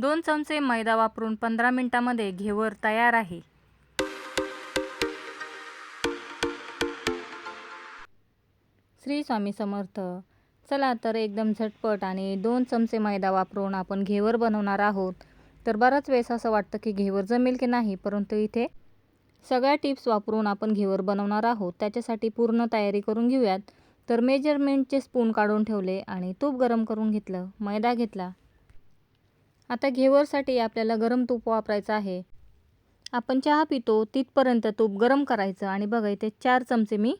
दोन चमचे मैदा वापरून पंधरा मिनिटामध्ये घेवर तयार आहे. श्री स्वामी समर्थ चला तर एकदम झटपट आणि दोन चमचे मैदा वापरून आपण घेवर बनवणार आहोत. तर बराच वेळेस असं वाटतं की घेवर जमेल की नाही परंतु इथे सगळ्या टिप्स वापरून आपण घेवर बनवणार आहोत. त्याच्यासाठी पूर्ण तयारी करून घेऊयात. तर मेजरमेंटचे स्पून काढून ठेवले आणि तूप गरम करून घेतलं. मैदा घेतला. आता घेवरसाठी आपल्याला गरम तूप वापरायचं आहे. आपण चहा पितो तिथपर्यंत तूप गरम करायचं आणि बघा इथे चार चमचे मी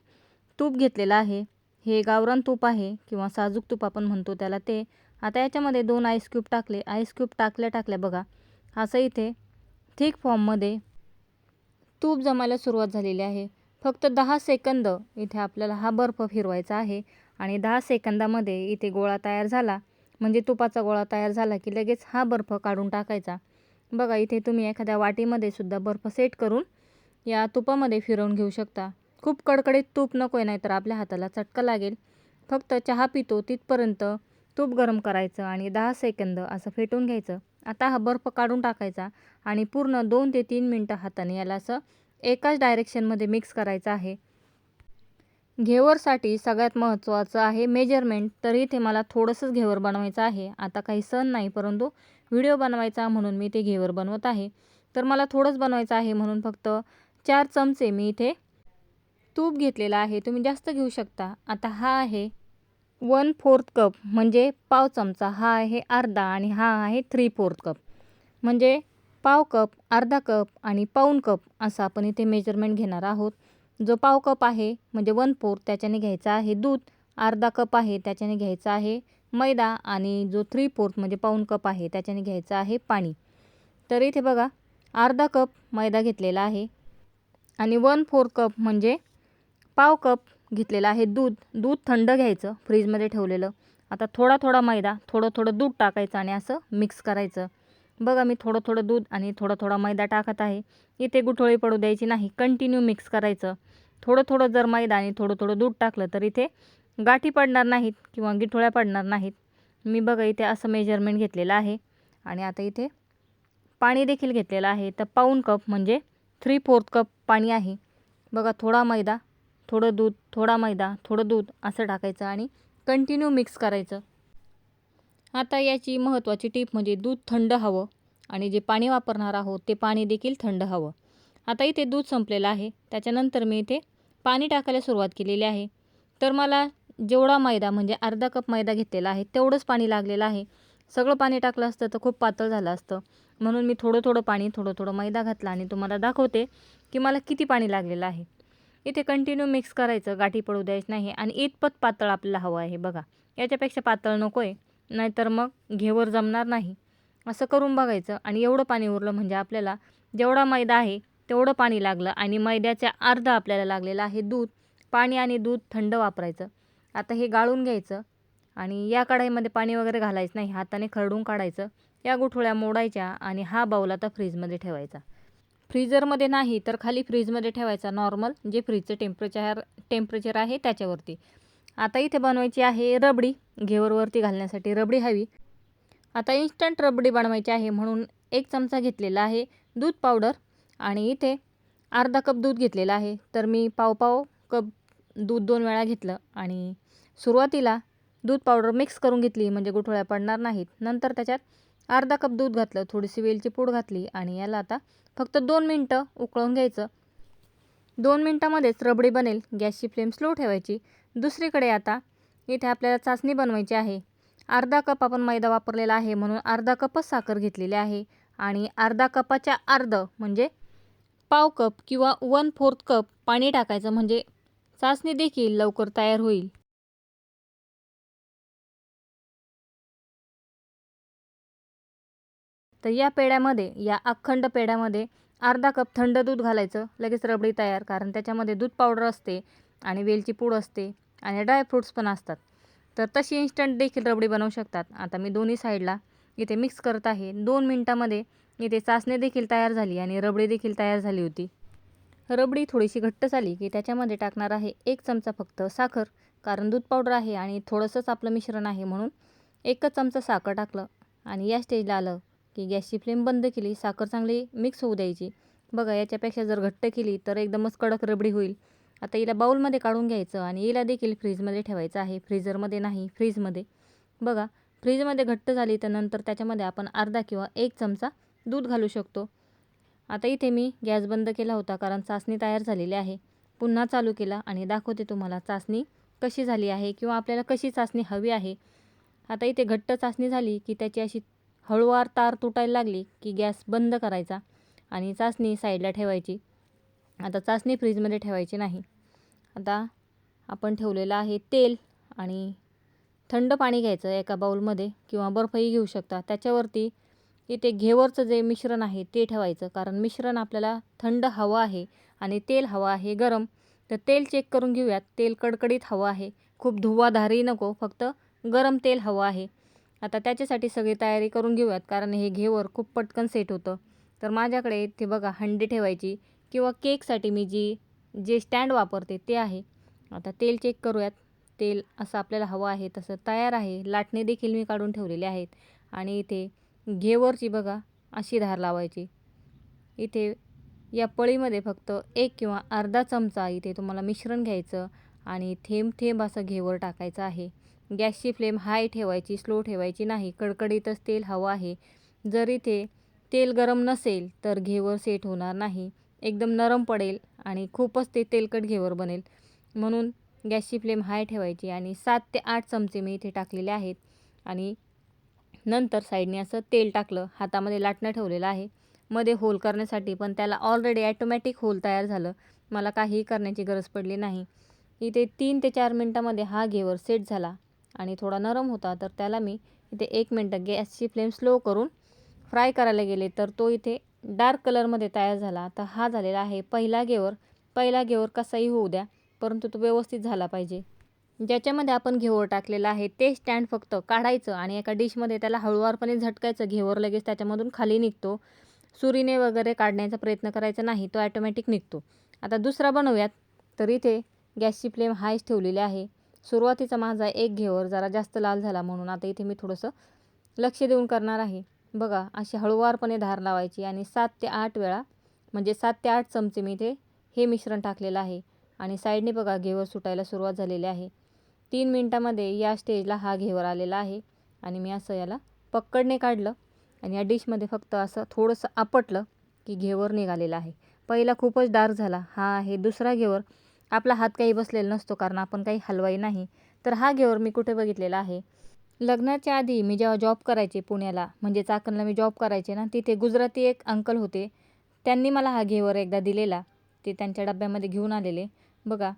तूप घेतलेलं आहे. हे गावरान तूप आहे किंवा साजूक तूप आपण म्हणतो त्याला ते. आता याच्यामध्ये दोन आईस क्यूब टाकले. आईस क्यूब टाकल्या टाकल्या बघा असं इथे थिक फॉर्ममध्ये तूप जमायला सुरुवात झालेली आहे. फक्त दहा सेकंद इथे आपल्याला हा बर्फ फिरवायचा आहे आणि दहा सेकंदामध्ये इथे गोळा तयार झाला. म्हणजे तुपाचा गोळा तयार झाला की लगेच हा बर्फ काढून टाकायचा. बघा इथे तुम्ही एखाद्या वाटीमध्ये सुद्धा बर्फ सेट करून या तुपामध्ये फिरवून घेऊ शकता. खूप कडकडीत तूप नको आहे नाही तर आपल्या हाताला चटका लागेल. फक्त चहा पितो तिथपर्यंत तूप गरम करायचं आणि दहा सेकंद असं फेटून घ्यायचं. आता हा बर्फ काढून टाकायचा आणि पूर्ण दोन ते तीन मिनटं हाताने याला असं एकाच डायरेक्शनमध्ये मिक्स करायचं आहे. घेवरसाठी सगळ्यात महत्त्वाचं आहे मेजरमेंट. तर इथे मला थोडंसंच घेवर बनवायचं आहे. आता काही सण नाही परंतु व्हिडिओ बनवायचा म्हणून मी ते घेवर बनवत आहे. तर मला थोडंच बनवायचं आहे म्हणून फक्त चार चमचे मी इथे तूप घेतलेलं आहे. तुम्ही जास्त घेऊ शकता. आता हा आहे वन फोर्थ कप म्हणजे पाव चमचा. हा आहे अर्धा आणि हा आहे थ्री फोर्थ कप. म्हणजे पाव कप अर्धा कप आणि पाऊन कप असं आपण इथे मेजरमेंट घेणार आहोत. जो पाव कप आहे म्हणजे वन फोर्थ त्याच्याने घ्यायचा आहे दूध अर्धा कप आहे त्याच्याने घ्यायचा आहे मैदा आणि जो थ्री फोर्थ म्हणजे पाऊन कप आहे त्याच्याने घ्यायचं आहे पाणी. तर इथे बघा अर्धा कप मैदा घेतलेला आहे आणि वन फोर्थ कप म्हणजे पाव कप घेतलेला आहे दूध. दूध थंड घ्यायचं फ्रीजमध्ये ठेवलेलं. आता थोडा थोडा मैदा थोडं थोडं दूध टाकायचं आणि असं मिक्स करायचं. बघा मी थोडं थोडं दूध आणि थोडा थोडा मैदा टाकत आहे. इथे गुठळी पडू द्यायची नाही. कंटिन्यू मिक्स करायचं. थोडं थोडं जर मैदा आणि थोडं थोडं दूध टाकलं तर इथे गाठी पडणार नाहीत किंवा गिठोळ्या पडणार नाहीत. मी बघा इथे असं मेजरमेंट घेतलेलं आहे. आणि आता इथे पाणी देखील घेतलेलं आहे. तर पाऊन कप म्हणजे थ्री फोर्थ कप पाणी आहे. बघा थोडा मैदा थोडं दूध थोडा मैदा थोडं दूध असं टाकायचं आणि कंटिन्यू मिक्स करायचं. आता याची महत्त्वाची टीप म्हणजे दूध थंड हवं आणि जे पाणी वापरणार आहोत ते पाणी देखील थंड हवं. आता इथे दूध संपलेलं आहे. त्याच्यानंतर मी इथे पाणी टाकायला सुरुवात केलेली आहे. तर मला जेवढा मैदा म्हणजे अर्धा कप मैदा घेतलेला आहे तेवढंच पाणी लागलेलं आहे. सगळं पाणी टाकलं असतं तर खूप पातळ झालं असतं. म्हणून मी थोडं थोडं पाणी थोडं थोडं मैदा घातला आणि तुम्हाला दाखवते की मला किती पाणी लागलेलं आहे. इथे कंटिन्यू मिक्स करायचं. गाठी पडू द्यायचं नाही आणि इतपत पातळ आपल्याला हवं आहे. बघा याच्यापेक्षा पातळ नको आहे नाहीतर मग घेवर जमणार नाही. असं करून बघायचं आणि एवढं पाणी उरलं म्हणजे आपल्याला जेवढा मैदा आहे तेवढं पाणी लागलं आणि मैद्याच्या अर्धा आपल्याला लागलेलं आहे दूध पाणी आणि दूध थंड वापरायचं. आता हे गाळून घ्यायचं आणि या कढाईमध्ये पाणी वगैरे घालायचं नाही हाताने खरडून काढायचं. या गुठळ्या मोडायच्या आणि हा बाऊल आता फ्रीजमध्ये ठेवायचा. फ्रीजरमध्ये नाही तर खाली फ्रीजमध्ये ठेवायचा नॉर्मल जे फ्रीजचं टेम्परेचर टेम्परेचर आहे त्याच्यावरती. आता इथे बनवायची आहे रबडी. घेवरवरती घालण्यासाठी रबडी हवी. आता इन्स्टंट रबडी बनवायची आहे म्हणून एक चमचा घेतलेला आहे दूध पावडर आणि इथे अर्धा कप दूध घेतलेलं आहे. तर मी पाव पाव कप दूध दोन वेळा घेतलं आणि सुरुवातीला दूध पावडर मिक्स करून घेतली म्हणजे गुठळ्या पडणार नाहीत. नंतर त्याच्यात अर्धा कप दूध घातलं थोडीशी वेलची पूड घातली आणि याला आता फक्त दोन मिनटं उकळून घ्यायचं. दोन मिनटामध्येच रबडी बनेल. गॅसची फ्लेम स्लो ठेवायची. दुसरीकडे आता इथे आपल्याला चाचणी बनवायची आहे. अर्धा कप आपण मैदा वापरलेला आहे म्हणून अर्धा कपच साखर घेतलेली आहे आणि अर्धा कपाच्या अर्ध म्हणजे पाव कप किंवा वन फोर्थ कप पाणी टाकायचं म्हणजे चाचणी देखील लवकर तयार होईल. तर या पेड्यामध्ये या अखंड पेड्यामध्ये अर्धा कप थंड दूध घालायचं लगेच रबडी तयार कारण त्याच्यामध्ये दूध पावडर असते. आणि वेलची पूड असते आणि ड्रायफ्रूट्स पण असतात. तर तशी इन्स्टंट देखील रबडी बनवू शकतात. आता मी दोन्ही साईडला इथे मिक्स करत आहे. दोन मिनटामध्ये इथे चाचणी देखील तयार झाली आणि रबडी देखील तयार झाली होती. रबडी थोडीशी घट्ट झाली की त्याच्यामध्ये टाकणार आहे एक चमचा फक्त साखर कारण दूध पावडर आहे आणि थोडंसंच आपलं मिश्रण आहे म्हणून एकच चमचा साखर टाकलं आणि या स्टेजला आलं की गॅसची फ्लेम बंद केली साखर चांगली मिक्स होऊ द्यायची. बघा याच्यापेक्षा जर घट्ट केली तर एकदमच कडक रबडी होईल. आता हिला बाऊलमध्ये काढून घ्यायचं आणि हिला देखील फ्रीजमध्ये ठेवायचं आहे. फ्रीजरमध्ये नाही फ्रीजमध्ये. बघा फ्रीजमध्ये घट्ट झाली तर नंतर त्याच्यामध्ये आपण अर्धा किंवा एक चमचा दूध घालू शकतो. आता इथे मी गॅस बंद केला होता कारण चाचणी तयार झालेली आहे. पुन्हा चालू केला आणि दाखवते तुम्हाला चाचणी कशी झाली आहे किंवा आपल्याला कशी चाचणी हवी आहे. आता इथे घट्ट चाचणी झाली की त्याची अशी हळूवार तार तुटायला लागली की गॅस बंद करायचा आणि चाचणी साईडला ठेवायची. आता चाचणी फ्रीजमध्ये ठेवायची नाही. आता आपण ठेवलेलं आहे तेल आणि थंड पाणी घ्यायचं एका बाऊलमध्ये किंवा बर्फही घेऊ शकता. त्याच्यावरती इथे घेवरचं जे मिश्रण आहे ते ठेवायचं. कारण मिश्रण आपल्याला थंड हवं आहे आणि तेल हवं आहे गरम. तर तेल चेक करून घेऊयात. तेल कडकडीत हवं आहे. खूप धुवाधारही नको. फक्त गरम तेल हवं आहे. आता त्याच्यासाठी सगळी तयारी करून घेऊयात. कारण हे घेवर खूप पटकन सेट होतं. तर माझ्याकडे इथे बघा हंडी ठेवायची. किंवा केकसाठी मी जी जे स्टँड वापरते ते आहे. आता तेल चेक करूयात. तेल असं आपल्याला हवं आहे तसं तयार आहे. लाटणे देखील मी काढून ठेवलेले आहेत. आणि इथे घेवरची बघा अशी धार लावायची. इथे या पळीमध्ये फक्त एक किंवा अर्धा चमचा इथे तुम्हाला मिश्रण घ्यायचं आणि थेंब थेंब असं घेवर टाकायचं आहे. गॅसची फ्लेम हाय ठेवायची स्लो ठेवायची नाही. कडकडीतच तेल हवं आहे. जर इथे तेल गरम नसेल तर घेवर सेट होणार नाही. एकदम नरम पडेल आणि खूपच ते तेलकट घेवर बनेल. म्हणून गॅसची फ्लेम हाय ठेवायची आणि सात ते आठ चमचे मी इथे टाकलेले आहेत. आणि नंतर साईडने असं तेल टाकलं. हातामध्ये लाटणं ठेवलेलं आहे. मध्ये होल करण्यासाठी पण त्याला ऑलरेडी ॲटोमॅटिक होल तयार झालं. मला काहीही करण्याची गरज पडली नाही. इथे तीन ते चार मिनटामध्ये हा घेवर सेट झाला आणि थोडा नरम होता तर त्याला मी इथे एक मिनटं गॅसची फ्लेम स्लो करून फ्राय करायला गेले तर तो इथे डार्क कलरमध्ये तयार झाला तर हा झालेला आहे पहिला घेवर. पहिला घेवर कसाही होऊ द्या परंतु तो व्यवस्थित झाला पाहिजे. ज्याच्यामध्ये आपण घेवर टाकलेला आहे ते स्टँड फक्त काढायचं आणि एका डिशमध्ये त्याला हळूवारपणे झटकायचं. घेवर लगेच त्याच्यामधून खाली निघतो. सुरीने वगैरे काढण्याचा प्रयत्न करायचा नाही तो ॲटोमॅटिक निघतो. आता दुसरा बनवूयात. तर इथे गॅसची फ्लेम हायच ठेवलेली आहे. सुरुवातीचा माझा एक घेवर जरा जास्त लाल झाला म्हणून आता इथे मी थोडंसं लक्ष देऊन करणार आहे. बघा अशी हळूवारपणे धार लावायची आणि सात ते आठ वेळा म्हणजे सात ते आठ चमचे मी इथे हे मिश्रण टाकलेलं आहे. आणि साईडने बघा घेवर सुटायला सुरुवात झालेली आहे. तीन मिनटामध्ये या स्टेजला हा घेवर आलेला आहे आणि मी असं याला पक्कडने काढलं आणि या डिशमध्ये फक्त असं थोडंसं आपटलं की घेवर निघालेला आहे. पहिला खूपच डार्क झाला. हा आहे दुसरा घेवर. आपला हात काही बसलेला नसतो कारण आपण काही हलवाई नाही. तर हा घेवर मी कुठे बघितलेला आहे? लग्नाच्या आधी मी जेव्हा जॉब करायचे पुण्याला म्हणजे चाकणला मी जॉब करायचे ना तिथे गुजराती एक अंकल होते. त्यांनी मला हा घेवर एकदा दिलेला. ते त्यांच्या डब्यामध्ये घेऊन आलेले. बघा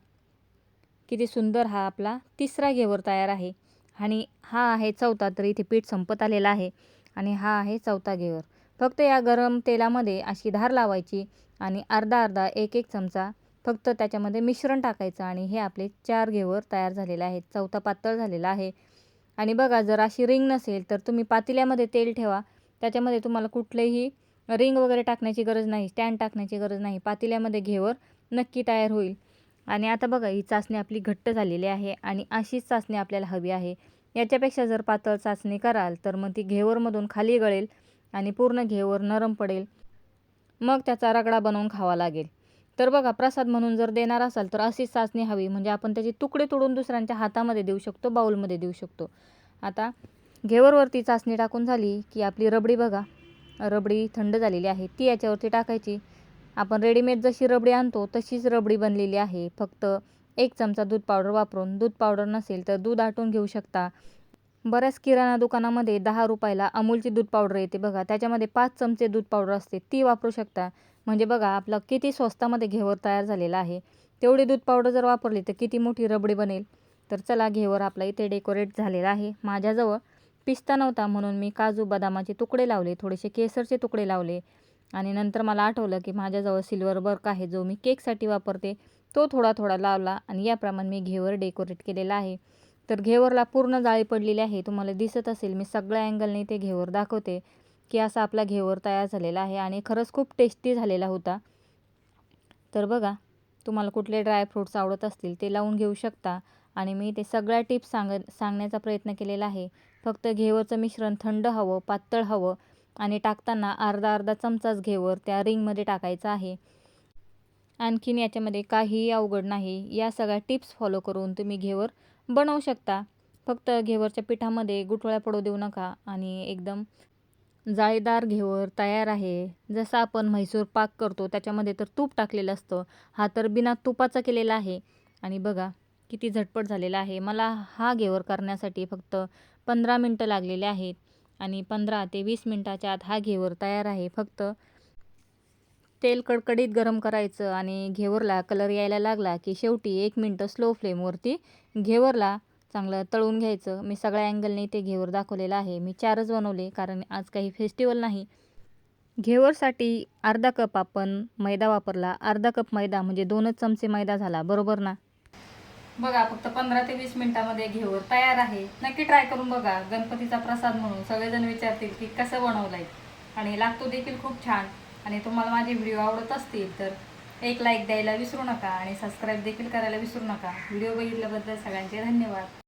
किती सुंदर हा आपला तिसरा घेवर तयार आहे. आणि हा आहे चौथा तर इथे पीठ संपत आलेला आहे. आणि हा आहे चौथा घेवर. फक्त या गरम तेलामध्ये अशी धार लावायची आणि अर्धा अर्धा एक एक चमचा फक्त त्याच्यामध्ये मिश्रण टाकायचं आणि हे आपले चार घेवर तयार झालेले आहेत. चौथा पातळ झालेला आहे. आणि बघा जर अशी रिंग नसेल तर तुम्ही पातेल्यामध्ये तेल ठेवा. त्याच्यामध्ये तुम्हाला कुठलेही रिंग वगैरे टाकण्याची गरज नाही स्टँड टाकण्याची गरज नाही. पातेल्यामध्ये घेवर नक्की तयार होईल. आणि आता बघा ही चाचणी आपली घट्ट झालेली आहे आणि अशीच चाचणी आपल्याला हवी आहे. याच्यापेक्षा जर पातळ चाचणी कराल तर मग ती घेवरमधून खाली गळेल आणि पूर्ण घेवर नरम पडेल. मग त्याचा रगडा बनवून खावा लागेल. तर बघा प्रसाद म्हणून जर देणार असाल तर अशीच चाचणी हवी. म्हणजे आपण त्याचे तुकडे तोडून दुसऱ्यांच्या हातामध्ये देऊ शकतो बाऊलमध्ये देऊ शकतो. आता घेवरवरती चाचणी टाकून झाली की आपली रबडी बघा. रबडी थंड झालेली आहे. ती याच्यावरती टाकायची. आपण रेडीमेड जशी रबडी आणतो तशीच रबडी बनलेली आहे. फक्त एक चमचा दूध पावडर वापरून. दूध पावडर नसेल तर दूध आटून घेऊ शकता. बऱ्याच किराणा दुकानामध्ये दहा रुपयाला अमूलची दूध पावडर येते बघा. त्याच्यामध्ये पाच चमचे दूध पावडर असते. ती वापरू शकता. म्हणजे बघा आपलं किती स्वस्तामध्ये घेवर तयार झालेला आहे. तेवढी दूध पावडर जर वापरली तर किती मोठी रबडी बनेल. तर चला घेवर आपला इथे डेकोरेट झालेला आहे. माझ्याजवळ पिस्ता नव्हता म्हणून मी काजू बदामाचे तुकडे लावले थोडेसे केसरचे तुकडे लावले. आणि नंतर मला आठवलं की माझ्याजवळ सिल्वर बर्क आहे जो मी केकसाठी वापरते. तो थोडा थोडा लावला आणि याप्रमाणे मी घेवर डेकोरेट केलेला आहे. तर घेवरला पूर्ण जाळी पडलेली आहे. तुम्हाला दिसत असेल मी सगळ्या अँगलने ते घेवर दाखवते. की असा आपला घेवर तयार झालेला आहे आणि खरंच खूप टेस्टी झालेला होता. तर बघा तुम्हाला कुठले ड्रायफ्रूट्स आवडत असतील ते लावून घेऊ शकता आणि मी ते सगळ्या टिप्स सांग सांगण्याचा प्रयत्न केलेला आहे. फक्त घेवरचं मिश्रण थंड हवं पातळ हवं आणि टाकताना अर्धा अर्धा चमचाच घेवर त्या रिंगमध्ये टाकायचा आहे. आणखीन याच्यामध्ये काहीही अवघड नाही. या सगळ्या टिप्स फॉलो करून तुम्ही घेवर बनवू शकता. फक्त घेवरच्या पिठामध्ये गुठळ्या पडू देऊ नका आणि एकदम जाळीदार घेवर तयार आहे. जसं आपण म्हैसूर पाक करतो त्याच्यामध्ये तर तूप टाकलेलं असतं. हा तर बिना तुपाचा केलेला आहे. आणि बघा किती झटपट झालेला आहे. मला हा घेवर करण्यासाठी फक्त पंधरा मिनटं लागलेले आहेत. आणि पंधरा ते वीस मिनटाच्या आत हा घेवर तयार आहे. फक्त तेल कडकडीत गरम करायचं आणि घेवरला कलर यायला लागला की शेवटी एक मिनटं स्लो फ्लेमवरती घेवरला चांगलं तळून घ्यायचं. मी सगळ्या अँगलने ते घेवर दाखवलेलं आहे. मी चारच बनवले कारण आज काही फेस्टिवल नाही. घेवरसाठी अर्धा कप आपण मैदा वापरला. अर्धा कप मैदा म्हणजे दोनच चमचे मैदा झाला. बरोबर ना? बघा फक्त पंधरा ते वीस मिनिटामध्ये घेवर तयार आहे. नक्की ट्राय करून बघा. गणपतीचा प्रसाद म्हणून सगळेजण विचारतील की कसं बनवलंय. आणि लागतो देखील खूप छान. आणि तुम्हाला माझे व्हिडिओ आवडत असतील तर एक लाईक द्यायला विसरू नका आणि सबस्क्राईब देखील करायला विसरू नका. व्हिडिओ बघितल्याबद्दल सगळ्यांचे धन्यवाद.